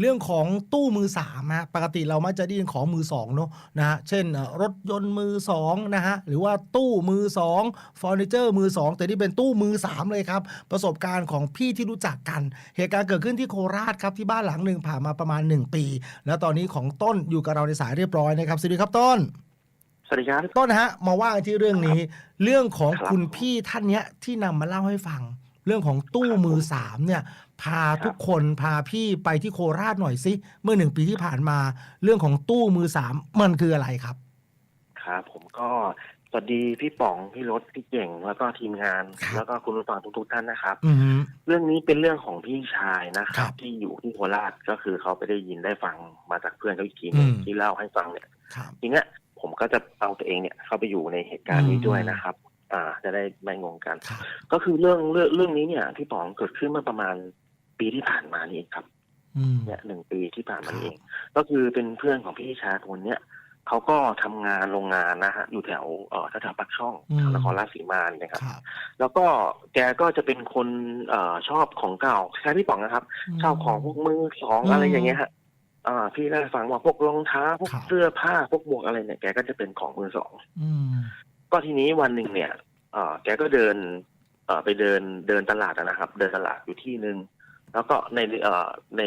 เรื่องของตู้มือสามฮะปกติเรามักจะได้ยินของมือสองเนาะนะฮะเช่นเอ่อรถยนต์มือสองนะฮะหรือว่าตู้มือสองเฟอร์นิเจอร์มือสองแต่นี่เป็นตู้มือสามเลยครับประสบการณ์ของพี่ที่รู้จักกัน เหตุการณ์เกิดขึ้นที่โคราชครับที่บ้านหลังหนึ่งผ่านมาประมาณ 1 ปี แล้วตอนนี้ของต้นอยู่กับเราในสายเรียบร้อยนะครับสวัสดีครับต้นสวัสดีครับต้นฮะมาว่ากันที่เรื่องนี้ เรื่องของครับคุณพี่ท่านเนี้ยที่นำมาเล่าให้ฟัง เรื่องของตู้ครับมือสามเนี่ยพาครับทุกคนพาพี่ไปที่โคราชหน่อยสิเมื่อหนึ่งปีที่ผ่านมาเรื่องของตู้มือสามมันคืออะไรครับ ครับผมก็สวัสดีพี่ป๋องพี่รถพี่เก่งแล้วก็ทีมงานครับแล้วก็คุณผู้ฟังทุกๆท่านนะครับอือฮึเรื่องนี้เป็นเรื่องของพี่ชายนะคครัรับบที่อยู่ที่โคราชก็คือเขาไปได้ยินได้ฟังมาจากเพื่อนเขาอีกทีหนึงอืมที่เล่าให้ฟังเนี่ยครับทีเนี้ยผมก็จะเอาตัวเองเนี่ย เข้าไปอยู่ในเหตุการณ์นี้อืมด้วยนะครับ อ่า จะได้ไม่งงกันครับก็คือเรื่องเรื่องเรื่องนี้เนี่ยพี่ป๋องเกิดขึ้นเมื่อประมาณ ปีที่ผ่านมานี่เองครับอืมเนี่ยหนึ่งปีที่ผ่านมาครับนี่เอง ก็คือเป็นเพื่อนของพี่ชายคนเนี้ยเขาก็ทำงานโรงงานนะฮะอยู่แถวเอ่อแถวๆปากช่องแถวนครราชสีมาเนี่ยครับครับ แล้วก็แกก็จะเป็นคนเอ่อชอบของเก่าคล้ายๆพี่ป๋องนะครับชอบของพวกมือสองอืมอะไรอย่างเงี้ยฮะอ่าพี่ได้ฟังว่าพวกรองเท้าพวกครับเสื้อผ้าพวกหมวกอะไรเนี่ยแกก็จะเป็นของมือสองอืมก็ทีนี้วันหนึ่งเนี่ยเอ่อแกก็เดินเอ่อไปเดินเดินตลาดอะนะครับ เดินตลาดอยู่ที่หนึ่ง แล้วก็ในเอ่อใน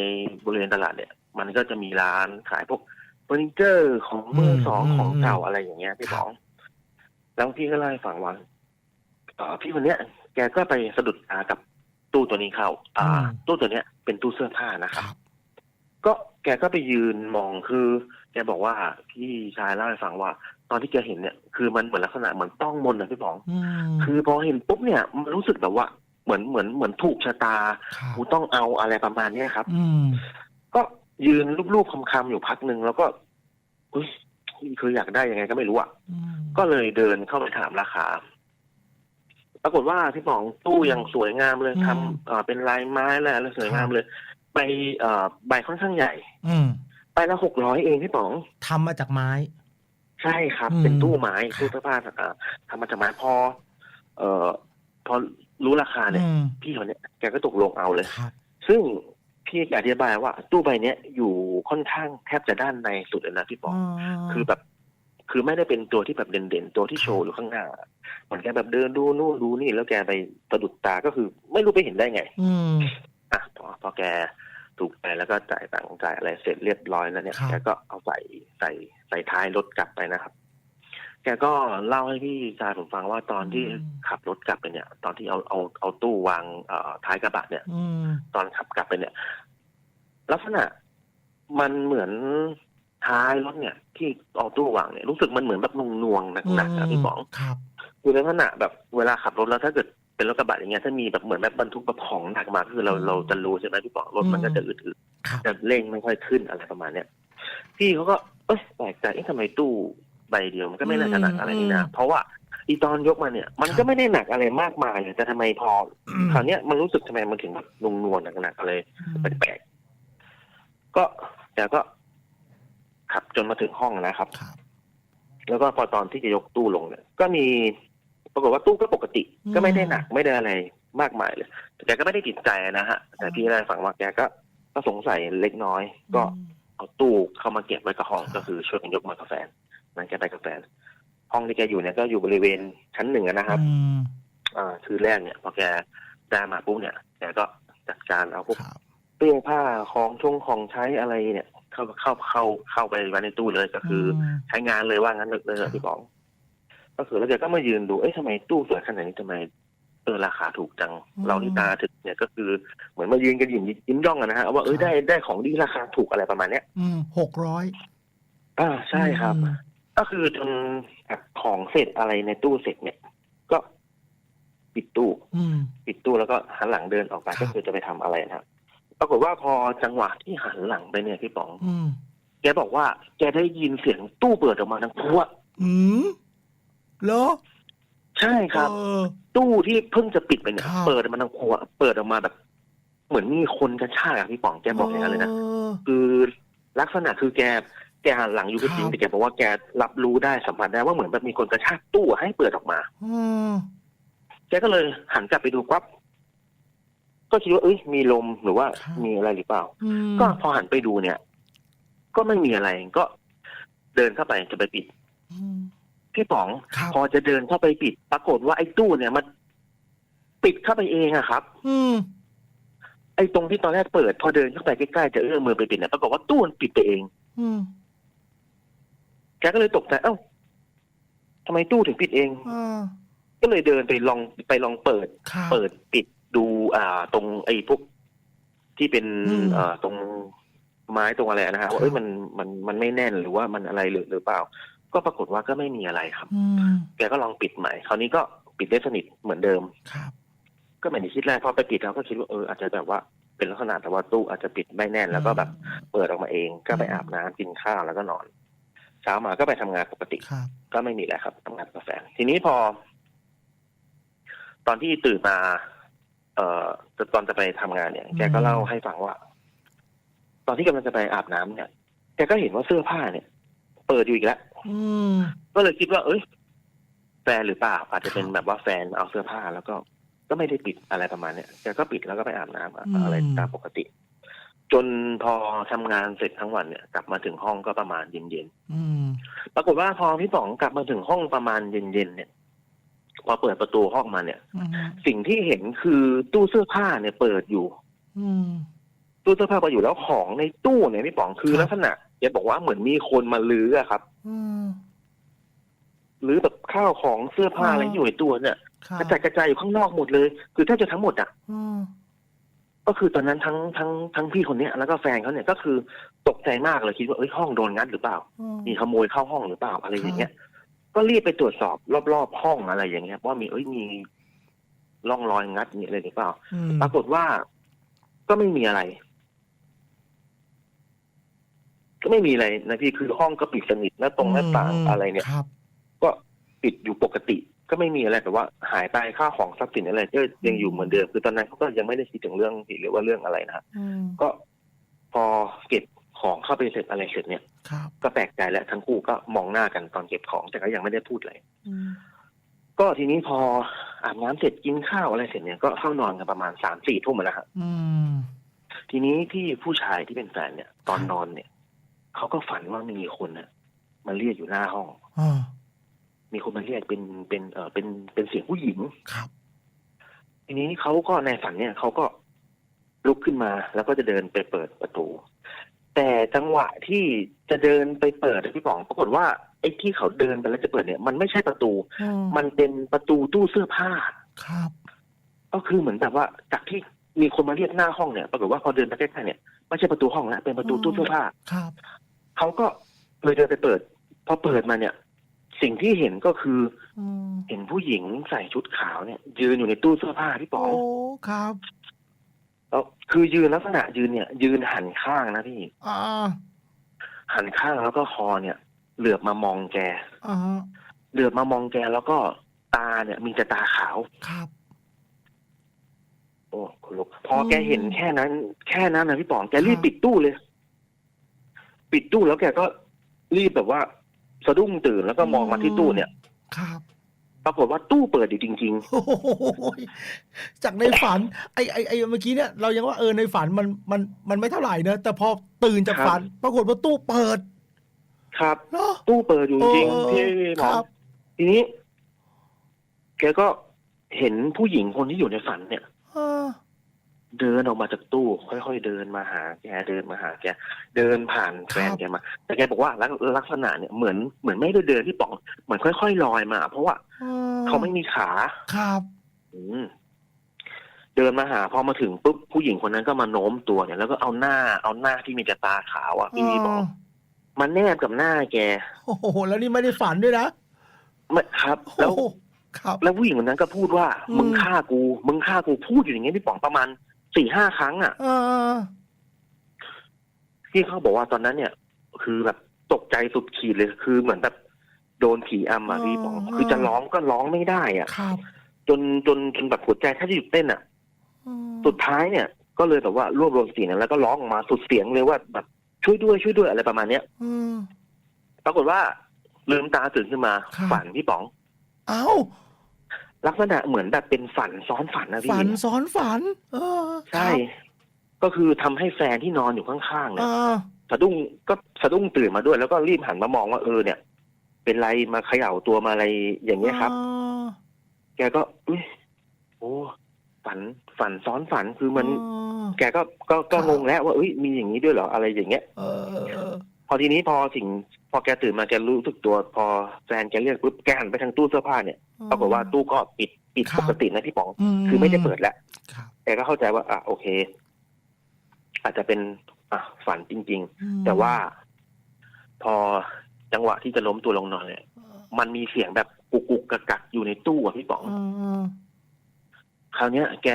บริเวณตลาดเนี่ย มันก็จะมีร้านขายพวกเฟอร์นิเจอร์ของมือสองอืมของเก่าอืมอะไรอย่างเงี้ยพี่ครับป๋องแล้วพี่ก็เล่าให้ฟังว่าเอ่อพี่คนเนี้ย แกก็ไปสะดุดตากับตู้ตัวนี้เข้า อ่า ตู้ตัวเนี้ยเป็นตู้เสื้อผ้านะคครับรับก็แกก็ไปยืนมองคือแกบอกว่าพี่ชายเล่าให้ฟังว่า ตอนที่แกเห็นเนี่ย คือมันเหมือนลักษณะเหมือนต้องมนต์นะพี่ป๋องอืมคือพอเห็นปุ๊บเนี่ยมันรู้สึกแบบว่า เหมือนเหมือนเหมือนถูกชะตาครับกูต้องเอาอะไรประมาณเนี้ยครับ อืมก็ยืนรูปๆคำๆอยู่พักหนึ่งแล้วก็อุ้ยคืออยากได้ยังไงก็ไม่รู้อะอืมก็เลยเดินเข้าไปถามราคาปรากฏว่าพี่ป๋องตู้ยังสวยงามเลยอืมทำเอ่อเป็นลายไม้อะไรอะไรสวยงามเลยใบเอ่อใบค่อนข้างใหญ่ อืมใบละหกร้อยเองพี่ป๋องทำมาจากไม้ ใช่ครับอืมเป็นตู้ไม้ครับตู้เสื้อผ้าอ่าทำมาจากไม้พอ เอ่อพอ รู้ราคาเนี่ย อืม พี่คนเนี้ยแกก็ตกลงเอาเลย ครับ ซึ่งพี่อธิบายว่า ตู้ใบเนี้ยอยู่ค่อนข้างแทบจะด้านในสุดเลยนะพี่ป๋องคือแบบ คือไม่ได้เป็นตัวที่แบบเด่นๆ ตัวที่โชว์อยู่ข้างหน้าเหมือนแกแบบเดินดูนู่นดูนี่แล้วแกไปสะดุดตาก็คือ ไม่รู้ไปเห็นได้ไง อืม อะพอพอแกถูกไปแล้วก็จ่ายตังค์จ่ายอะไรเสร็จเรียบร้อยแล้วเนี่ยครับ แกก็เอาใส่ใส่ใส่ท้ายรถกลับไปนะครับ แกก็เล่าให้พี่ชายผมฟังว่าตอนที่ขับรถกลับไปเนี่ย ตอนที่เอาเอาเอาตู้วางเอ่อท้ายกระบะเนี่ยอืมตอนขับกลับไปเนี่ย ลักษณะมันเหมือนท้ายรถเนี่ย ที่เอาตู้วางเนี่ยรู้สึกมันเหมือนแบบนวงนวงๆหนักๆนะพี่ป๋องครับคือลักษณะแบบเวลาขับรถแล้วถ้าเกิดเป็นรถกระบะอย่างเงี้ยถ้ามีแบบเหมือนแบบบรรทุกแบบของหนักมาคือเราอืมเราจะรู้ใช่ไหมพี่ป๋องรถมันก็จะอึดครับๆจะเร่งไม่ค่อยขึ้นอะไรประมาณเนี้ยพี่เขาก็เอ้ยแปลกใจเอ๊ะทำไมตู้ใบเดียวมันก็ไม่น่าจะหนักอะไรนี่นะเพราะว่าอีตอนยกมาเนี่ย มันก็ไม่ได้หนักอะไรมากมายเลยแต่ทำไมพออืมคราวเนี้ยมันรู้สึกทำไมมันถึงแบบนวงนวลๆหนักๆอะไรแปลกๆก็แกก็ขับจนมาถึงห้องนะครับครับแล้วก็พอตอนที่จะยกตู้ลงเนี่ยก็มีปรากฏว่าตู้ก็ปกติอืมก็ไม่ได้หนักไม่ได้อะไรมากมายเลยแต่แกก็ไม่ได้ติดใจนะฮะ แต่พี่ได้ฟังว่าแกก็ก็สงสัยเล็กน้อย ก็เอาตู้เข้ามาเก็บไว้กับห้องครับก็คือช่วยกันยกมากับแฟ นนั่นแกไปกับแฟนห้องที่แกอยู่เนี่ยก็อยู่บริเวณชั้นหนึ่งอะนะครับอืมอ่าคือแรกเนี่ย พอแกได้มาปุ๊บเนี่ยแกก็จัดการเอาพวกครับเสื้อผ้าของชงของใช้อะไรเนี่ย เข้าเข้าเข้าเข้าไปไว้ในตู้เลยก็คืออมใช้งานเลยว่างั้นเลยครับพี่ป๋องก็คือแล้วแกก็มายืนดูเอ้ยทำไมตู้สวยขนาดนี้ทำไมเออราคาถูกจัง เราที่ตาถึงเนี่ยก็คือเหมือนมายืนกันยิ้มยิ้มย่องกันนะฮะว่าเอ้ยได้ได้ของดีราคาถูกอะไรประมาณเนี้ยอืมหกร้อยอ่าใช่ครับ ก็คือจนหักของเสร็จอะไรในตู้เสร็จเนี่ย ก็ปิดตู้อืมปิดตู้แล้วก็หันหลังเดินออกไปครับก็คือจะไปทำอะไรนะครับปรากฏว่าพอจังหวะที่หันหลังไปเนี่ยพี่ป๋องอืมแกบอกว่า แกได้ยินเสียงตู้เปิดออกมาทั้งพวอืมเหรอใช่ครับเออตู้ที่เพิ่งจะปิดไปเนี่ยครับเปิดออกมาทั้งครัวเปิดออกมาแบบ เหมือนมีคนกระชากอะพี่ป๋องแกบอกอย่างนั้นเลยนะออคือลักษณะคือแก แกหันหลังอยู่ก็จริงครับแต่แกบอกว่าแกรับรู้ได้สัมผัสได้ว่าเหมือนแบบมีคนกระชากตู้ให้เปิดออกมาอืมแกก็เลยหันกลับไปดูปั๊บก็คิดว่าเอ้ยมีลมหรือว่าครับมีอะไรหรือเปล่าอืมก็พอหันไปดูเนี่ย ก็ไม่มีอะไรก็เดินเข้าไปจะไปปิดอืมพี่ป๋องครับพอจะเดินเข้าไปปิด ปรากฏว่าไอ้ตู้เนี่ยมันปิดเข้าไปเองอะครับ อืมไอ้ตรงที่ตอนแรกเปิด พอเดินเข้าไปใกล้ๆจะเอื้อมมือไปปิดเนี่ยปรากฏว่าตู้มันปิดไปเอง อืมแกก็เลยตกใจเอ้าทำไมตู้ถึงปิดเอง อ่า ก็เลยเดินไปลองไปลองเปิด ครับ เปิดปิดดูอ่า ตรงไอ้พวกที่เป็นอืมเอ่อตรงไม้ตรงอะไรนะฮะว่าเอ้ยมันมันมันไม่แน่นหรือว่ามันอะไรหรือหรือเปล่า ก็ปรากฏว่าก็ไม่มีอะไรครับ อืม แกก็ลองปิดใหม่ คราวนี้ก็ปิดได้สนิทเหมือนเดิม ครับ ก็ไม่ได้คิดแรกพอไปปิดเราก็คิดว่าเอออาจจะแบบว่าเป็นลักษณะแต่ว่าตู้อาจจะปิดไม่แน่นแล้วก็แบบเปิดออกมาเองก็ไปอาบน้ำกินข้าวแล้วก็นอน เช้ามาก็ไปทำงานปกติครับก็ไม่มีอะไรครับทำงานกับแฟนทีนี้พอ ตอนที่ตื่นมา เอ่อตอนจะไปทำงานเนี่ย แกก็เล่าให้ฟังว่า ตอนที่กำลังจะไปอาบน้ำเนี่ยแกก็เห็นว่าเสื้อผ้าเนี่ย เปิดอยู่อีกแล้วอืมก็เลยคิดว่า เอ้ยแฟนหรือเปล่าอาจจะเป็นแบบว่าแฟนเอาเสื้อผ้าแล้วก็ก็ไม่ได้ปิดอะไรประมาณเนี้ยแกก็ปิดแล้วก็ไปอาบน้ำอะอะไรตามปกติ จนพอทำงานเสร็จทั้งวันเนี่ยกลับมาถึงห้องก็ประมาณเย็นๆอืมปรากฏว่าพอพี่ป๋องกลับมาถึงห้องประมาณเย็นๆเนี่ย พอเปิดประตูห้องมาเนี่ยอืมสิ่งที่เห็นคือตู้เสื้อผ้าเนี่ยเปิดอยู่อืมตู้เสื้อผ้าเปิดอยู่แล้วของในตู้เนี่ยพี่ป๋องคือครับลักษณะแกบอกว่าเหมือนมีคนมาลื้ออะครับอืมลื้อแบบข้าวของเสื้อผ้าอ๋อออะไรที่อยู่ในตู้เนี่ยครับกระจายกระจายอยู่ข้างนอกหมดเลย คือแทบจะทั้งหมดอะอืม ก็คือตอนนั้นทั้งทั้งทั้งพี่คนเนี้ยแล้วก็แฟนเขาเนี่ยก็คือตกใจมากเลยคิดว่าเอ้ยห้องโดนงัดหรือเปล่าอืมมีขโมยเข้าห้องหรือเปล่าอะไรอย่างเงี้ย ก็รีบไปตรวจสอบรอบๆห้องอะไรอย่างเงี้ยว่ามีเอ้ยมีร่องรอยงัดมีอะไรหรือเปล่าอืมปรากฏว่าก็ไม่มีอะไร ก็ไม่มีอะไรนะพี่คือห้องก็ปิดสนิทแล้วตรงหน้าต่างอะไรเนี่ยครับก็ปิดอยู่ปกติ ก็ไม่มีอะไรแต่ว่าหายไปค่าของทรัพย์สินอะไรก็ยังอยู่เหมือนเดิมคือตอนนั้นเขาก็ยังไม่ได้คิดถึงเรื่องผิดหรือว่าเรื่องอะไรนะอืมก็พอเก็บของเข้าไปเสร็จอะไรเสร็จเนี่ยครับก็แปลกใจแล้วทั้งคู่ก็มองหน้ากันตอนเก็บของแต่ก็ยังไม่ได้พูดอะไรอืมก็ทีนี้พออาบน้ำเสร็จกินข้าวอะไรเสร็จเนี่ยก็เข้านอนกันประมาณสามสี่ทุ่มนะฮะอืมทีนี้พี่ผู้ชายที่เป็นแฟนเนี่ย ตอนนอนเนี่ยเขาก็ฝันว่ามีคนน่ะมาเรียกอยู่หน้าห้องอ่า มีคนมาเรียกเป็นเป็นเออเป็นเป็นเสียงผู้หญิงครับ ทีนี้เขาก็ในฝันเนี่ยเขาก็ลุกขึ้นมา แล้วก็จะเดินไปเปิดประตู แต่จังหวะที่จะเดินไปเปิดอะพี่ป๋องปรากฏว่าไอ้ที่เขาเดินไปแล้วจะเปิดเนี่ย มันไม่ใช่ประตูอืมมันเป็นประตูตู้เสื้อผ้าครับ ก็คือเหมือนแบบว่าจากที่มีคนมาเรียกหน้าห้องเนี่ยปรากฏว่าพอเดินไปใกล้ๆเนี่ยไม่ใช่ประตูห้องแล้วเป็นประตูตู้เสื้อผ้าครับเขาก็เลยเดินไปเปิด พอเปิดมาเนี่ย สิ่งที่เห็นก็คืออืมเห็นผู้หญิงใส่ชุดขาวเนี่ย ยืนอยู่ในตู้เสื้อผ้าพี่ป๋โอ้องครับแล้วคือยืนลักษณะยืนเนี่ย ยืนหันข้างนะพี่อ่าหันข้างแล้วก็คอเนี่ย เหลือบมามองแกอ่าเหลือบมามองแกแล้วก็ตาเนี่ย มีแต่ตาขาวครับ โอ้ขนลุกพอแกเห็นแค่นั้น แค่นั้นนะพี่ป๋องแกรีบปิดตู้เลย ปิดตู้แล้วแกก็รีบแบบว่า สะดุ้งตื่นแล้วก็มองมาที่ตู้เนี่ย ครับปรากฏว่าตู้เปิดอยู่จริง โอ้โหจากในฝัน ไอไอไอเมื่อกี้เนี่ยเรายังว่าเออในฝันมันมันมันไม่เท่าไหร่เนอะแต่พอตื่นจากฝัน ปรากฏว่าตู้เปิดๆ ครับ เนาะ ตู้เปิดอยู่จริงเออๆพี่หมคอรับ ทีนี้ แกก็เห็นผู้หญิงคนที่อยู่ในฝันเนี่ยอ่า เดินออกมาจากตู้ค่อยๆเดินมาหาแกเดินมาหาแกเดินผ่านแฟนแกมา แต่แกบอกว่าลักลักษณะเนี่ยเหมือนเหมือนไม่ได้เดินที่ป๋องเหมือนค่อยๆลอยมา เพราะว่าอ่เขาไม่มีขาครับอืมเดินมาหาพอมาถึงปุ๊บผู้หญิงคนนั้นก็มาโน้มตัวเนี่ยแล้วก็เอาหน้าเอาหน้าที่มีแต่ตาขาวอะพี่วีบอกมาแนบกับหน้าแก โอ้โหแล้วนี่ไม่ได้ฝันด้วยนะไม่ครับ แล้วโอ้โหครับ แล้วผู้หญิงคนนั้นก็พูดว่าอืมมึงฆ่ากู มึงฆ่ากูพูดอยู่อย่างเงี้ยพี่ป๋องประมาณ สี่ห้าครั้งอะอ่าพี่เขาบอกว่าตอนนั้นเนี่ย คือแบบตกใจสุดขีดเลยคือเหมือนแบบโดนผีอำอะพี่ป๋องคือจะร้องก็ร้องไม่ได้อะครับจนจนจนแบบหัวใจแทบจะหยุดเต้นอะอืมสุดท้ายเนี่ย ก็เลยแบบว่ารวบรวมเสียงแล้วก็ร้องออกมาสุดเสียงเลยว่าแบบช่วยด้วยช่วยด้วยอะไรประมาณเนี้ยอืมปรากฏว่าลืมตาตื่นขึ้นมาครับฝันพี่ป๋อง เอ้า ลักษณะเหมือนแบบเป็นฝันซ้อนฝันนะพี่ฝันซ้อนฝัน เออใช่ ก็คือทำให้แฟนที่นอนอยู่ข้างๆเอเนี่ยอสะดุ้งก็สะดุ้งตื่นมาด้วย แล้วก็รีบหันมามองว่าเออเนี่ย เป็นไรมาเขย่าตัวมาอะไรอย่างเงี้ยครับแกก็อุ้ยโอ้ฝันฝันซ้อนฝันคือมัน แกก็ก็ก็ครับงงแล้วว่าเอ้ยมีอย่างนี้ด้วยเหรออะไรอย่างเงี้ยเออเออเออพอทีนี้พอสิ่ง พอแกตื่นมาแกรู้สึกตัว พอแฟนแกเรียกปุ๊บแกหันไปทางตู้เสื้อผ้าเนี่ย ปรากฏว่าตู้ก็ปิดปิดครับปกตินะพี่ป๋อง คือไม่ได้เปิดแล้วครับแกก็เข้าใจว่า อะโอเค อาจจะเป็นอะฝันจริงอืมๆแต่ว่าพอจังหวะที่จะล้มตัวลงนอนเนี่ยมันมีเสียงแบบกุกกุกกักกักอยู่ในตู้อะพี่ป๋องเออเออคราวเนี้ย แก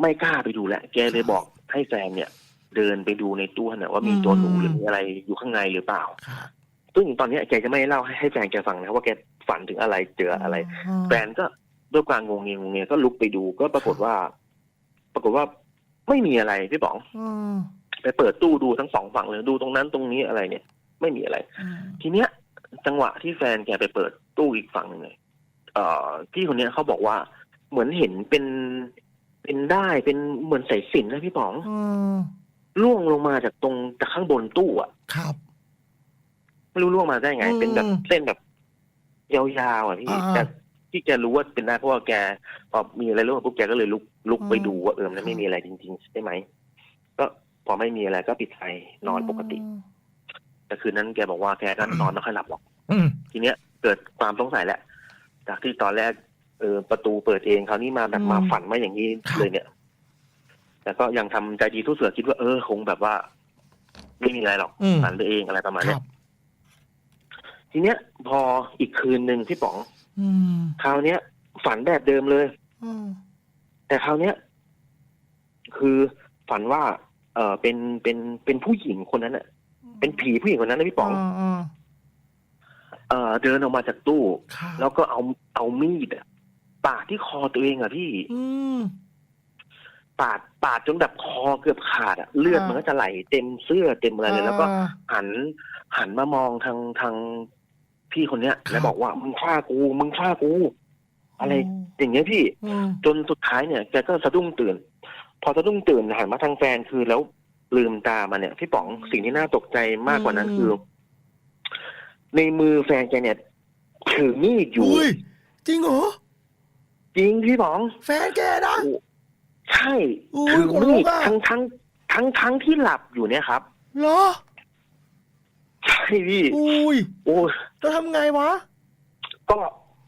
ไม่กล้าไปดูแหละ แกเลยบอกให้แฟนเนี่ย เดินไปดูในตู้น่ะว่ามีตัวหนูหรือมีอะไรอยู่ข้างในหรือเปล่าครับซึ่งตอนเนี้ยแกจะไม่เล่าให้ให้แฟนแกฟังนะว่าแก ฝันถึงอะไรเจออะไร แฟนก็ด้วยความงงเงงงเงก็ลุกไปดูก็ปรากฏว่า ปรากฏว่าไม่มีอะไรพี่ป๋องเออไปเปิดตู้ดูทั้งสองฝั่งเลยดูตรงนั้นตรงนี้อะไรเนี่ย ไม่มีอะไรเออทีเนี้ย จังหวะที่แฟนแกไปเปิดตู้อีกฝั่งหนึ่งเลยเอ่อพี่คนเนี้ยเขาบอกว่าเหมือนเห็นเป็นเป็นได้เป็นเหมือนสายสิญจนนะพี่ป๋องเออล่วงลงมาจากตรงจากข้างบนตู้อะครับ ไม่รู้ล่วงมาได้ไงอืมเป็นแบบเส้นแบบ ยาวๆอะพี่อ่า แต่ที่แกรู้ว่าเป็นได้เพราะว่าแกพอมีอะไรร่วงปุ๊บแกก็เลยลุกลุกอืมไปดูว่าเออมันไม่มีอะไรจริงๆใช่ไหมก็พอไม่มีอะไรก็ปิดไฟนอนปกติ แต่คืนนั้นแกบอกว่าแกก็นอนไม่ค่อยหลับหรอก อืม ทีเนี้ยเกิดความสงสัยแหละ จากที่ตอนแรกเออประตูเปิดเองคราวนี้มาแบบมาฝันมาอย่างนี้เลยเนี่ย แต่ก็ยังทำใจดีทุกเสือคิดว่าเออคงแบบว่า ไม่มีอะไรหรอกอืมฝันไปเองอะไรประมาณคเนี้รัยบ ทีเนี้ยพออีกคืนหนึ่งพี่ป๋องอืมคราวเนี้ย ฝันแบบเดิมเลยอืมแต่คราวเนี้ย คือฝันว่า เออเป็นเป็นเป็นผู้หญิงคนนั้นน่ะเป็นผีผู้หญิงคนนั้นนะพี่ป๋องเออเออเดินออกมาจากตู้ครับแล้วก็เอาเอามีดอะปาดที่คอตัวเองอะพี่อืมปาดปาดจนแบบคอเกือบขาดอะเลือดอ่ามัมันก็จะไหลเต็มเสื้อเต็มอะไรเลย แล้วก็อ่าหันหันมามองทางทาง พี่คนเนี้ยครับแล้วบอกว่ามึงฆ่ากู มึงฆ่ากู อะไรอย่างเงี้ยพี่อืมจนสุดท้ายเนี่ยแกก็สะดุ้งตื่น พอสะดุ้งตื่นหันมาทางแฟนคือแล้วลืมตามาเนี่ยพี่ป๋องสิ่งที่น่าตกใจมากกว่านั้นคือ ในมือแฟนแกเนี่ยถือมีดอยู่อุ้ยจริงเหรอจริงพี่ป๋อง แฟนแกนะใช่อุ้ยถือขนลุมีกดอะทั้งทั้งทั้งทั้งที่หลับอยู่เนี่ยครับเหรอใช่พี่อุ้ยโอ้ยแล้วทำไงวะ ก็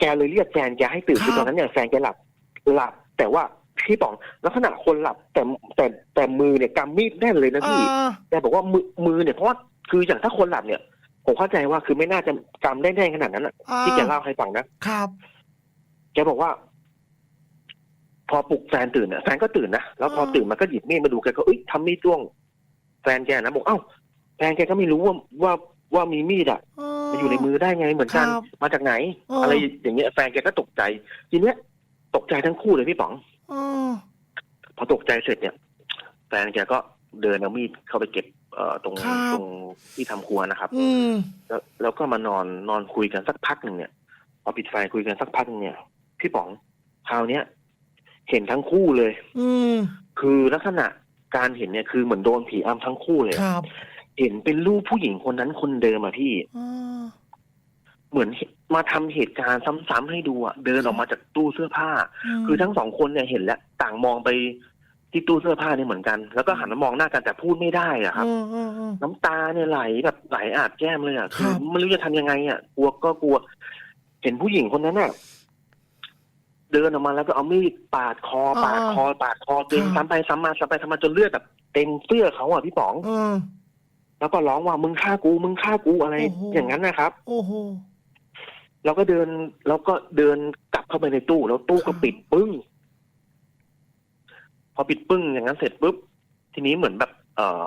แกเลยเรียกแฟนแกให้ตื่นครับคือตอนนั้นเนี่ยแฟนแกหลับหลับ แต่ว่าพี่ป๋องลักษณะคนหลับแต่แต่แต่มือเนี่ยกำมีดแน่นเลยนะพี่อ่าแกบอกว่ามือมือเนี่ยเพราะว่าคืออย่างถ้าคนหลับเนี่ยผมเข้าใจว่าคือไม่น่าจะกำได้แน่นขนาดนั้นอะอ่าที่แกเล่าให้ฟังนะครับแกบอกว่า พอปลุกแฟนตื่นเนี่ยแฟนก็ตื่นนะแล้วพออ่าตื่นมาก็หยิบมีดมาดูแกก็เอ้ยทำมีดจ้วง แฟนแกนะบอกเอ้าแฟนแกก็ไม่รู้ว่าว่า ว่ามีมีดอะเมันอยู่ในมือได้ไงเหมือนกันครับมาจากไหนเออออะไรอย่างเงี้ยแฟนแกก็ตกใจ ทีเนี้ย ตกใจทั้งคู่เลยพี่ป๋องเออพอตกใจเสร็จเนี่ย แฟนแกก็เดินเอามีดเข้าไปเก็บเอ่อตรงครับตรงที่ทำครัวนะครับ อืมแล้วแล้วก็มานอนนอนคุยกันสักพักหนึ่งเนี่ยพอปิดไฟคุยกันสักพักหนึ่งเนี่ย พี่ป๋องคราวเนี้ยเห็นทั้งคู่เลย อืมคือลักษณะการเห็นเนี่ยคือเหมือนโดนผีอำทั้งคู่เลยครับ เห็นเป็นรูปผู้หญิงคนนั้นคนเดิมอะพี่อ่าเหมือนมาทำเหตุการณ์ซ้ำๆให้ดูอะเดินออกมาจากตู้เสื้อผ้า มคือทั้งสองคนเนี่ยเห็นแล้วต่างมองไปที่ตู้เสื้อผ้าเนี่ยเหมือนกัน แล้วก็หันมามองหน้ากันแต่พูดไม่ได้อะครับเออเออเออน้ำตาเนี่ยไหลแบบไหลอาบแก้มเลยอะครัคือบไม่รู้จะทำยังไงอะกลัวก็กลัว เห็นผู้หญิงคนนั้นอะเดินออกมาแล้วก็เอามีดปาดคอปาดคอปาดคอตัวเองซ้ำไปซ้ำมาซ้ำไปซ้ำมาจนเลือดแบบเต็มเสื้อเขาอะพี่ป๋องเออ แล้วก็ร้องว่ามึงฆ่ากูมึงฆ่ากูอะไรโอ้โหอย่างนั้นนะครับ โอ้โหแล้วก็เดินแล้วก็เดินกลับเข้าไปในตู้ แล้วตู้ครัก็บปิดปึ้ง พอปิดปึ้งอย่างนั้นเสร็จปุ๊บ ทีนี้เหมือนแบบ เอ่อ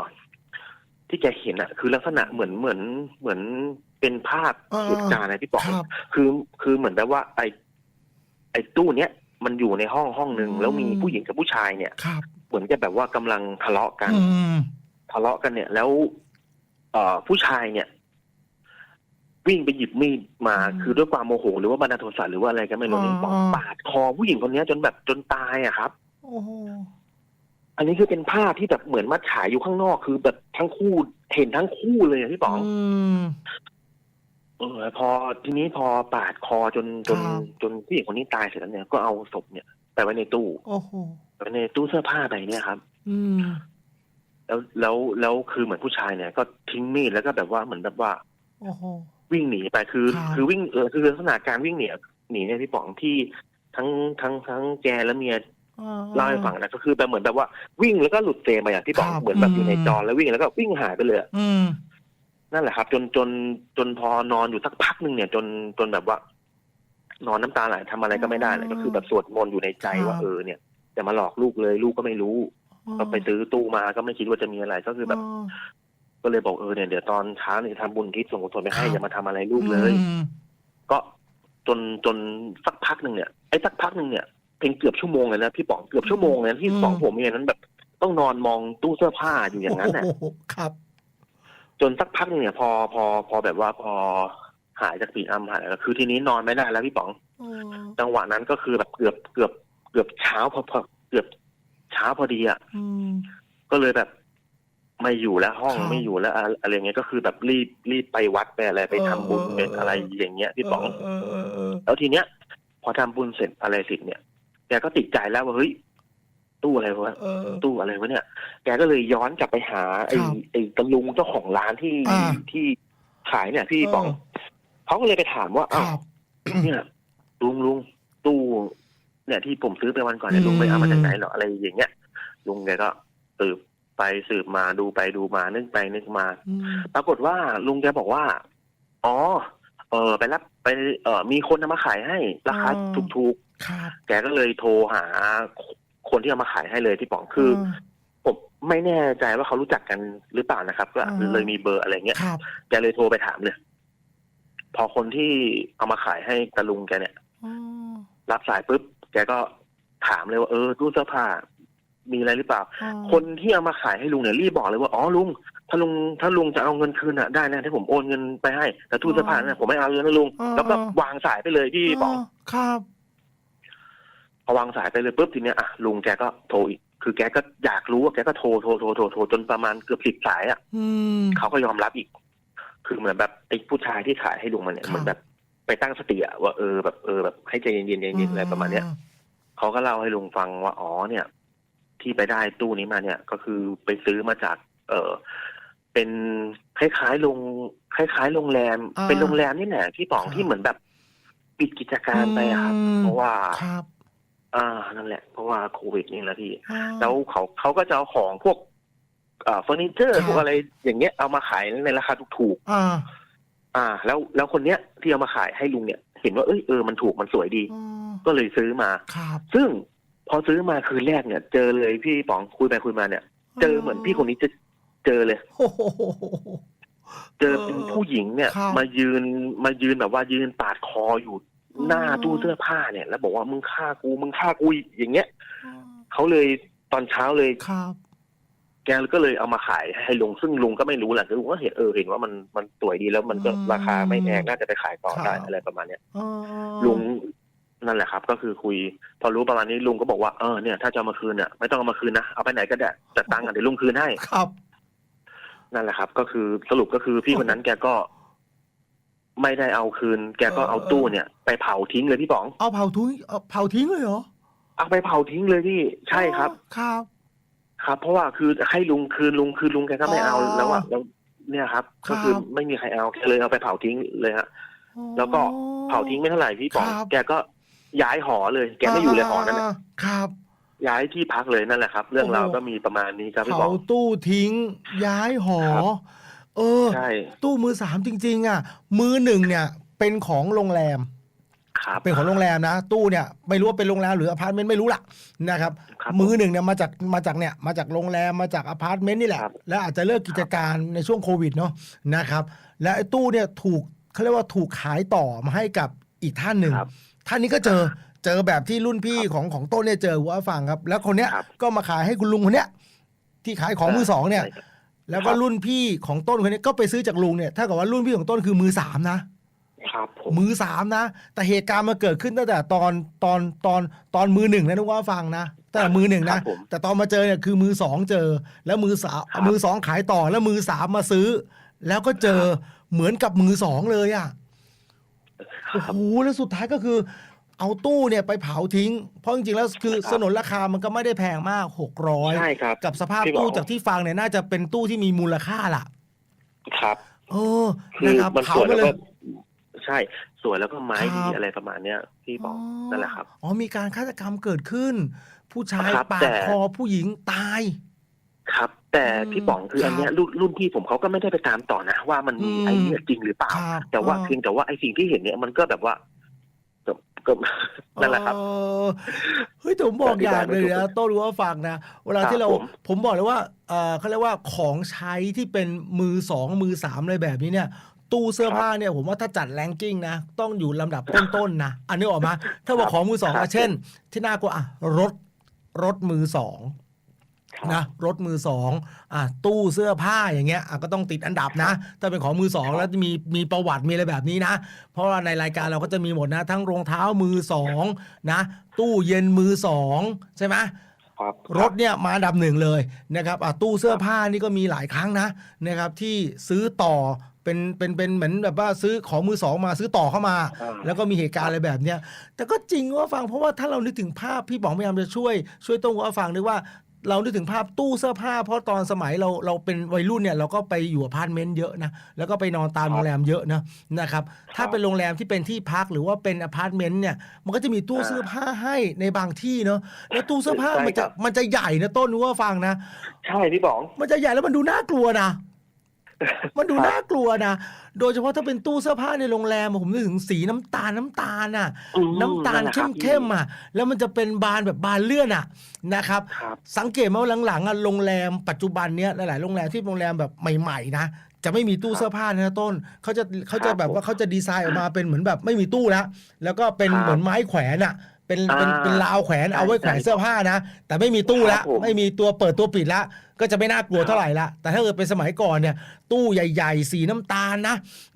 ที่แกเห็นอะคือลักษณะเหมือนเหมือนเหมือนเป็นภาพเออเหตุการณ์นะพี่ป๋องครับคือคือเหมือนแบบว่า ไอไอตู้เนี้ยมันอยู่ในห้องห้องหนึ่งอืมแล้วมีผู้หญิงกับผู้ชายเนี่ยครับเหมือนกับแบบว่ากำลังทะเลาะกันอืมทะเลาะกันเนี่ย แล้วเอ่อ ผู้ชายเนี่ย วิ่งไปหยิบมีดมาอืมคือด้วยความโมโหหรือว่าบันดาลโทสะหรือว่าอะไรก็ไม่รู้นี่อ่าบอกอ่าปาดคอผู้หญิงคนเนี้ยจนแบบจนตายอะครับโอ้โหอันนี้คือเป็นภาพที่แบบเหมือนมาฉายอยู่ข้างนอก คือแบบทั้งคู่เห็นทั้งคู่เลยอะพี่ป๋องอืมเออพอทีนี้พอปาดคอจนจนครับจนผู้หญิงคนนี้ตายเสร็จแล้วเนี่ยก็เอาศพเนี่ยไปไว้ในตู้โอ้โหไปไว้ในตู้เสื้อผ้าใบเนี้ยครับ อืม แล้วแล้วแล้วคือเหมือนผู้ชายเนี่ย ก็ทิ้งมีดแล้วก็แบบว่าเหมือนแบบว่าโอ้โหวิ่งหนีไปคือครับคือวิ่งเออคือลักษณะการวิ่งหนีหนีเนี่ยพี่ป๋องที่ทั้งทั้งทั้งแกและเมียอ่เล่าให้ฟังนะก็คือแบบเหมือนแบบว่าวิ่งแล้วก็หลุดเฟรมไปอย่างที่ป๋องครับเหมือนแบบอยู่ในอืมจอแล้ววิ่งแล้วก็วิ่งหายไปเลยอะอืมนั่นแหละครับ จนจนจนพอนอนอยู่สักพักหนึ่งเนี่ย จนจนแบบว่า นอนน้ำตาไหลทำอะไรก็ไม่ได้เลยก็คือแบบสวดมนต์อยู่ในใจว่าเออเนี่ยจะมาหลอกลูกเลยลูกก็ไม่รู้ ก็ไปซื้อตู้มาก็ไม่คิดว่าจะมีอะไรก็คือแบบอ๋อก็เลยบอกเออเนี่ยเดี๋ยวตอนเช้าเนี่ยทำบุญทิศส่งกุศลไปให้ครับอย่ามาทำอะไรลูกเลยอืมก็จนจนสักพักหนึ่งเนี่ยไอ้สักพักหนึ่งเนี่ยเป็นเกือบชั่วโมงเลยนะพี่ป๋องเกือบชั่วโมงเลยนะที่สองผมเองนั้นแบบ ต้องนอนมองตู้เสื้อผ้าอยู่อย่างนั้นน่ะโอ้โหครับ จนสักพักหนึ่งเนี่ย พอพอพอแบบว่าพอหายจากปีอัมหายแล้วคือทีนี้นอนไม่ได้แล้วพี่ป๋องอืมจังหวะนั้นก็คือแบบเกือบเกือบเกือบเช้าพอพอเกือบเช้าพอดีอะอืมก็เลยแบบ ไม่อยู่แล้วห้องครับไม่อยู่แล้วอะอะไรเงี้ยก็คือแบบรีบรีบไปวัดไปอะไรไปทำบุญเออเป็นอะไรอย่างเงี้ยพี่ป๋องเออเออเออแล้วทีเนี้ย พอทำบุญเสร็จอะไรเสร็จเนี่ยแกก็ติดใจแล้วว่าเฮ้ยตู้อะไรวะเออตู้อะไรวะเนี่ย แกก็เลยย้อนกลับไปหาไอ้ครับไอ้ตะลุงเจ้าของร้านที่อ่าที่ขายเนี่ย พี่เออป๋องเขาก็เลยไปถามว่าคอ้าวรับเนี่ยลุงลุงตู้ เนี่ยที่ผมซื้อไปวันก่อนเนี่ยอืมลุงไปเอามาจากไหนเหรออะไรอย่างเงี้ยลุงแกก็สืบไปสืบมาดูไปดูมานึกไปนึกมาอืมปรากฏว่าลุงแกบอกว่า อ๋อ เออไปรับไป เออมีคนเอามาขายให้ราคาอ๋อถูกครับๆแกก็เลยโทรหาคนที่เอามาขายให้เลยที่ป๋องคือผมไม่แน่ใจว่าเขารู้จักกันหรือเปล่านะครับ ก็อ่าเลยมีเบอร์อะไรเงี้ยครับแกเลยโทรไปถามเลยพอคนที่เอามาขายให้ตะลุงแกเนี่ยอ๋อรับสายปุ๊บ แกก็ถามเลยว่าเออตู้เสื้อผ้ามีอะไรหรือเปล่าอ๋อคนที่เอามาขายให้ลุงเนี่ยรีบบอกเลยว่าอ๋อลุง ถ้าลุงถ้าลุงจะเอาเงินคืนอะได้นะที่ผมโอนเงินไปให้ แต่ตู้เสื้อผ้าเนี่ยผมไม่เอาเลยนะลุง แล้วก็วางสายไปเลยพี่ป๋องครับพอวางสายไปเลยปุ๊บทีเนี้ยอะลุงแกก็โทรอีกคือแกก็อยากรู้ว่าแกก็โทรโทรโทรโทรโทรจนประมาณเกือบสิบสายอะอืมเขาก็ยอมรับอีก คือเหมือนแบบไอ้ผู้ชายที่ขายให้ลุงมันเนี่ยครับเหมือนแบบ ไปตั้งสติอะว่าเออแบบเออแบบให้ใจเย็นๆใจเย็นๆอะไรประมาณเนี้ยเขาก็เล่าให้ลุงฟังว่าอ๋อเนี่ย ที่ไปได้ตู้นี้มาเนี่ย ก็คือไปซื้อมาจาก เออเป็นคล้ายๆโรงคล้ายๆโรงแรม อ่าเป็นโรงแรมนี่แหละที่ป๋องครับ ที่เหมือนแบบปิดกิจการไปอะครับอืมเพราะว่า ครับอ่านั่นแหละ เพราะว่าโควิดนี่แหละพี่ อ่า แล้วเขาเขาก็จะเอาของพวกเอ่อเฟอร์นิเจอร์ครับ พวกอะไรอย่างเงี้ยเอามาขายในราคาถูกอ่าๆ อ่า แล้วแล้วคนเนี้ยที่เอามาขายให้ลุงเนี่ย เห็นว่าเอ้ยเออมันถูกมันสวยดีอ่าก็เลยซื้อมา ครับซึ่งพอซื้อมาคืนแรกเนี่ย เจอเลยพี่ป๋องคุยไปคุยมาเนี่ย เจอเหมือนพี่คนนี้จะเจอเลย โอ้โห เจอเป็นผู้หญิงเนี่ย ครับ มายืนมายืนแบบว่ายืนปาดคออยู่หน้าตู้เสื้อผ้าเนี่ย แล้วบอกว่ามึงฆ่ากูมึงฆ่ากูอย่างเงี้ยเขาเลยตอนเช้าเลย ครับ แกก็เลยเอามาขายให้ลุงซึ่งลุงก็ไม่รู้แหละคือลุงก็เห็นเออเห็นว่ามันมันสวยดีแล้วมันก็อืมราคาไม่แพงน่าจะไปขายต่อได้ครับอะไรประมาณเนี้ยอ่าลุงนั่นแหละครับ ก็คือคุย พอรู้ประมาณนี้ลุงก็บอกว่าเออเนี่ยถ้าจะเอามาคืนเนี่ยไม่ต้องเอามาคืนนะเอาไปไหนก็ได้แต่ตังค์อะเดี๋ยวลุงคืนให้ครับ นั่นแหละครับ ก็คือสรุปก็คือพี่คนนั้นแกก็ ไม่ได้เอาคืน แกก็เอาตู้เนี่ย ไปเผาทิ้งเลยพี่ป๋องเอาเผาทิ้งเอาเผาทิ้งเลยเหรอเอาไปเผาทิ้งเลยพี่ใช่ครับครับ ครับ เพราะว่าคือให้ลุงคืนลุงคืนลุงแกก็ไม่เอาอ๋อแล้วอะแล้วเนี่ยครับ ครับก็คือไม่มีใครเอาแกเลยเอาไปเผาทิ้งเลยฮะแล้วก็เผาทิ้งไม่เท่าไหร่พี่ป๋องครับ แกก็ย้ายหอเลย แกไม่อยู่เลยหอนั้นน่ะครับ ย้ายที่พักเลยนั่นแหละครับ เรื่องราวโอ้โหก็มีประมาณนี้ครับพี่เผาป๋อง ตู้ทิ้ง ย้ายหอ ครับ เออ ใช่ตู้มือสามจริง ๆ อะ มือหนึ่งเนี่ย เป็นของโรงแรม ครับเป็นของโรงแรมนะ ตู้เนี่ยไม่รู้ว่าเป็นโรงแรมหรืออพาร์ตเมนต์ไม่รู้ล่ะนะครับครับมือหนึ่งเนี่ยมาจากมาจากเนี่ยมาจากโรงแรมมาจากอพาร์ตเมนต์นี่แหละ ครับ แล้วอาจจะเลิกกิจการในช่วงโควิดเนาะนะครับ และไอ้ตู้เนี่ยถูกเขาเรียกว่าถูกขายต่อมาให้กับอีกท่านหนึ่ง ครับ ท่านนี้ก็เจอเจอแบบที่รุ่นพี่ของของต้นเนี่ยเจอหัวฟังครับ แล้วคนเนี้ยครับก็มาขายให้คุณลุงคนเนี้ยที่ขายของมือสองเนี่ย ใช่ครับแล้วก็ครับ รุ่นพี่ของต้นคนนี้ก็ไปซื้อจากลุงเนี่ยถ้ากับว่ารุ่นพี่ของต้นคือมือสามนะ ครับผมมือสามนะ แต่เหตุการณ์มันเกิดขึ้นตั้งแต่ตอนตอนตอนตอนมือหนึ่งนะนึกว่าฟังนะตั้งแต่มือหนึ่งครันะบผมแต่ตอนมาเจอเนี่ยคือมือสองเจอ แล้วมือสามครับ มือสองขายต่อแล้วมือสามมาซื้อ แล้วก็เจอเหมือนกับมือสองเลยอะคโอ้รับโหแล้วสุดท้ายก็คือ เอาตู้เนี่ยไปเผาทิ้ง เพราะจริงๆแล้วคือครับ สนนราคามันก็ไม่ได้แพงมากหกร้อยใช่ครับ กับสภาพพี่บอก ตู้จากที่ฟังเนี่ยน่าจะเป็นตู้ที่มีมูลค่าล่ะ ครับ เออคืนะอครับมันเผาสวยไปแล้วเลก็ย ใช่สวยแล้วก็ไม้ครัดีบอะไรประมาณเนี้ยพี่บอกนั่นแหละครับ อ๋อ มีการฆาตกรรมเกิดขึ้น ผู้ชายครับปาแต่ ดคอผู้หญิงตาย ครับ แต่อืมพี่ป๋องคือครับอันเนี้ยรุ่นรุ่นพี่ผมเขาก็ไม่ได้ไปตามต่อนะ ว่ามันมีอืม ไอ้เนี่ยจริงหรือเปล่า ครับแต่ว่าเออเพียงแต่ว่าไอ้สิ่งที่เห็นเนี่ยมันก็แบบว่าก็ก็ นั่นแหละครับ เออเฮ้ยแต่ผมบอกอย่างหนึ่งอธิบายไม่ถูนะกต้นรู้ว่าฟังนะ เวลาครับที่เราผม ผมบอกเลยว่าเออเขาเรียกว่าของใช้ที่เป็นมือสองมือสามอะไรแบบนี้เนี่ย ตู้เสื้อผ้าเนี่ยผมว่าถ้าจัดแรงกิ้งนะ ต้องอยู่ลำดับต้นๆนะอันนี้ออกมา ถ้าว่าของมือสองครัอะบเช่น ที่น่ากลัวอะรถรถมือสองครับนะรถมือสองอะตู้เสื้อผ้าอย่างเงี้ยอะก็ต้องติดอันดับนะ ถ้าเป็นของมือสองครับแล้วมีมีประวัติมีอะไรแบบนี้นะ เพราะว่าในรายการเราก็จะมีหมดนะ ทั้งรองเท้ามือสองนะตู้เย็นมือสองใช่ไหมครับรถเนี่ยมาอันดับหนึ่งเลยนะครับอะตู้เสื้อผ้านี่ก็มีหลายครั้งนะนะครับที่ซื้อต่อ เป็นเป็นเป็นเหมือนแบบว่าซื้อของมือสองมาซื้อต่อเข้ามาอ่าแล้วก็มีเหตุการณ์อะไรแบบเนี้ยแต่ก็จริงว่าฟังเพราะว่าถ้าเรานึกถึงภาพพี่ป๋องพยายามจะช่วยช่วยต้องว่าฟังด้วยว่าเรานึกถึงภาพตู้เสื้อผ้า เพราะตอนสมัยเราเราเป็นวัยรุ่นเนี่ยเราก็ไปอยู่อพาร์ตเมนต์เยอะนะแล้วก็ไปนอนตามครับโรงแรมเยอะนะนะครับถ้าครับเป็นโรงแรมที่เป็นที่พักหรือว่าเป็นอพาร์ตเมนต์เนี่ยมันก็จะมีตู้อ่าเสื้อผ้าให้ในบางที่เนาะแล้วตู้เสื้อผ้าใช่มันจะครับมันจะใหญ่นะต้นรู้ว่าฟังนะ ใช่พี่ป๋องมันจะใหญ่แล้วมันดูน่ากลัวนะ มันดูน่ากลัวนะ โดยเฉพาะถ้าเป็นตู้เสื้อผ้าในโรงแรมอะผมนึกถึงสีน้ำตาลน้ำตาลน่ะอืมน้ำตาลนั่นแหละครับเข้มๆอะ แล้วมันจะเป็นบานแบบบานเลื่อนอะนะครับครับสังเกตไหมว่าหลังๆอะโรงแรมปัจจุบันเนี้ยหลายๆโรงแรมที่โรงแรมแบบใหม่ๆนะจะไม่มีตู้เสื้อผ้านะต้นเขาจะเขาจะครับแบบว่าเขาจะดีไซน์ออกมาเป็นเหมือนแบบไม่มีตู้แล้วแล้วก็เป็นครับเหมือนไม้แขวนอะ เป็นเป็นอ่าเป็นราวแขวนใช่เอาไว้แขวนใช่เสื้อผ้านะ แต่ไม่มีตู้แล้วครับผมไม่มีตัวเปิดตัวปิดแล้วก็จะไม่น่ากลัวครับเท่าไหร่ละแต่ถ้าเกิดเป็นสมัยก่อนเนี่ย ตู้ใหญ่ๆ สีน้ำตาลนะ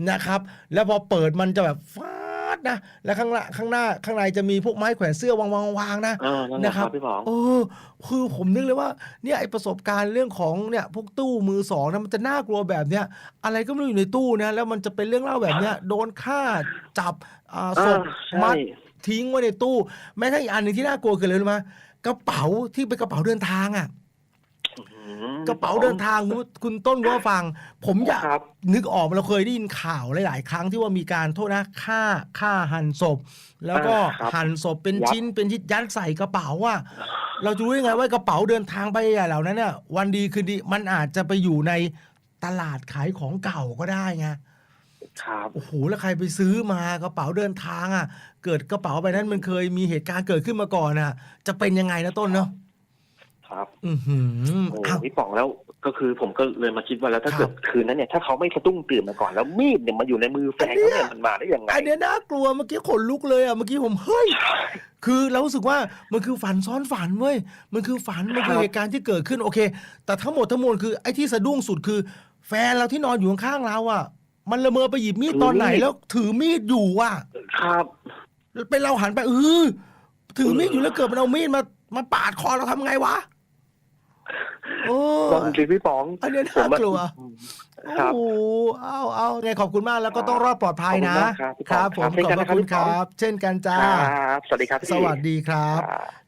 นะครับ แล้วพอเปิดมันจะแบบฟาดนะ แล้วข้างหน้าข้างหน้าข้างในจะมีพวกไม้แขวนเสื้อวางๆวางๆนะเออนั่นแหละนะคครัรับบพี่ป๋องเออคือผมนึกเลยว่าเนี่ยไอประสบการณ์เรื่องของเนี่ยพวกตู้มือสองนะมันจะน่ากลัวแบบเนี้ยอะไรก็ไม่รู้อยู่ในตู้นะแล้วมันจะเป็นเรื่องเล่าแบบเนี้ยโดนฆ่าจับอ่าศพเออใช่มัด ทิ้งไว้ในตู้ แม้ทั้งอีกอันหนึ่งที่น่ากลัวคืออะไรรู้ไหมกระเป๋าที่เป็นกระเป๋าเดินทางอะอืมกระเป๋าเดินทางคุณคุณต้นก็ฟัง ผมอยากครับ นึกออกเราเคยได้ยินข่าวหลาย ๆ ครั้งที่ว่ามีการโทษนะฆ่าฆ่าหันศพ แล้วก็อ่าครับหั่นศพเป็นยัด ชิ้นเป็นชิ้นยัดใส่กระเป๋าว่าเราจะรู้ยังไงว่ากระเป๋าเดินทางไปใหญ่เหล่านั้นเนี่ยวันดีคืนดีมันอาจจะไปอยู่ในตลาดขายของเก่าก็ได้ไง ครับโอ้โหแล้วใครไปซื้อมากระเป๋าเดินทางอะ เกิดกระเป๋าใบนั้นมันเคยมีเหตุการณ์เกิดขึ้นมาก่อนอะ จะเป็นยังไงนะต้นเนาะครับ อือหือโอ้อ้าว พี่ป๋องแล้วก็คือผมก็เลยมาคิดว่าแล้วถ้าครับ เกิดคืนนั้นเนี่ยถ้าเขาไม่สะดุ้งตื่นมาก่อนแล้วมีดเนี่ยมาอยู่ในมือแฟนเขาเนี่ยมันมาได้ยังไง อันเนี้ยน่ากลัวเมื่อกี้ขนลุกเลยอะเมื่อกี้ผมเฮ้ย คือเรารู้สึกว่ามันคือฝันซ้อนฝันเว้ยมันคือฝันมันคือครับ เหตุการณ์ที่เกิดขึ้นโอเค แต่ทั้งหมดทั้งมวลคือไอ้ที่สะดุ้งสุดคือ แฟนเราที่นอนอยู่ข้างๆเราอะ มันละเมอไปหยิบมีดตอนไหนแล้ว ถือมีดอยู่อะครับ เป็นเราหันไปเออถือมีดอยู่แล้วเกิดมันเอามีดมามาปาดคอเราทำไงวะโอ้ตอนจริงพี่ป๋องอันเนี้ยผมน่ากลัว ครับ โอ้โหเอาเอาไงขอบคุณมากแล้วก็ต้องรอดปลอดภัยนะขอบคุณมากครับพี่ครับผมครับเช่นขอบกันพระคุณนะครับพี่คป๋องรับ เช่นกันคจ้ารับ สวัสดีครับพี่ สวัสดีครับครับ